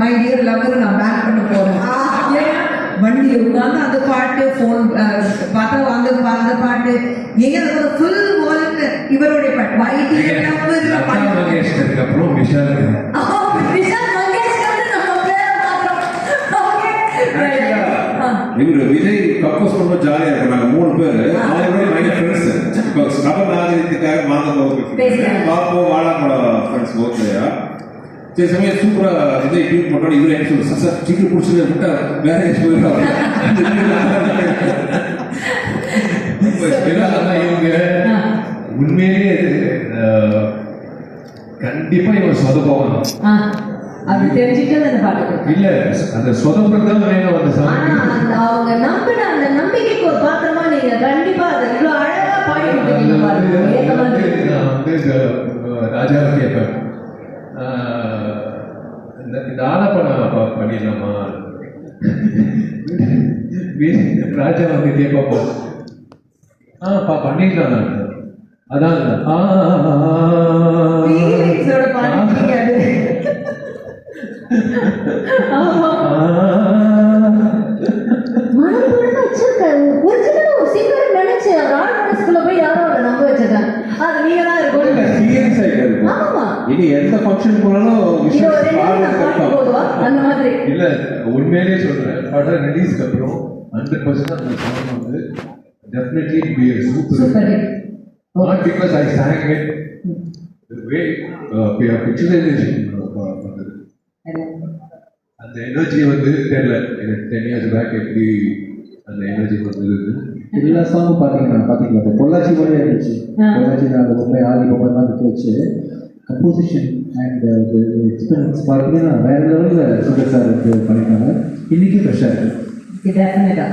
My dear lover நான் பேன் பண்ண போறேன். வண்டியை உட்காந்து அந்த பாட்டு ஃபோன் பார்த்தா அந்த அந்த பாட்டு. எங்க ஃபுல் வால்யூம் இவருடைய பாட்டு. மை டியர் பாட்டு. மங்கேஷ்கருக்கு அப்புறம் விஷால் விஷால் இவரு விஜய் கப்போஸ் ரொம்ப ஜாலியா இருக்கும். நாங்க மூணு பேர் அவரோட நிறைய ஃப்ரெண்ட்ஸ் இப்போ நப நாகரிகத்துக்காக மாதம். பார்ப்போம் ஃப்ரெண்ட்ஸ் ஓகேயா சரி சமயம் சூப்பரா விஜய் டியூட் பண்ணோம் இவரு என்ன சொல்லு சார் சார் சீக்கிரம் பிடிச்சது விட்டா வேற எங்கேயும் ஆனா இவங்க உண்மையிலேயே கண்டிப்பா இவன் சொதப்பவன் அது தெரிஞ்சுட்டு அந்த பாட்டு இல்ல அந்த சொதப்புறது தான் வேணும் அந்த ஆனா சாமி அந்த அவங்க நம்பின அந்த நம்பிக்கைக்கு ஒரு பாத்திரமா நீங்க கண்டிப்பா அதை இவ்வளவு அழகா பாடி கொடுத்தீங்க பாருங்க. ஏத்த மாதிரி. நான் வந்து இந்த, அஹ், ராஜாவை கேட்பேன் எல்லாத்தையும் இந்த பண்ண பண்ணிடலாமா ராஜா வந்து பார்ப்போம் ஆ பா பண்ணிடலாம் நான் அதான் ஆ, ஆ, ஃபங்க்ஷன் போனாலும் நான் அந்த மாதிரி. இல்ல உண்மையிலேயே சொல்றேன். படம் ரிலீஸ்க்கு அப்புறம் ஹண்ட்ரட் பர்சன்ட் அந்த சாங் வந்து definitely be super not because I uh, அந்த எனர்ஜி வந்து தெரியல. எனக்கு டென் இயர்ஸ் பேக் எப்படி அந்த எனர்ஜி வந்தது எல்லா சாங்கும் பார்த்தீங்கன்னா பார்த்தீங்களா பொள்ளாச்சி மாதிரியே இருந்துச்சு. பொள்ளாச்சி அந்த பொம்மை ஆதி நிற்க வச்சு கம்போசிஷன் அண்ட் எக்ஸ்பீரியன்ஸ் பார்த்தீங்கன்னா வேற லெவலில் சுகர் சார் வந்து பண்ணியிருக்காங்க. இன்னைக்கு ஃப்ரெஷ்ஷாக இருக்குது டெஃபினட்டா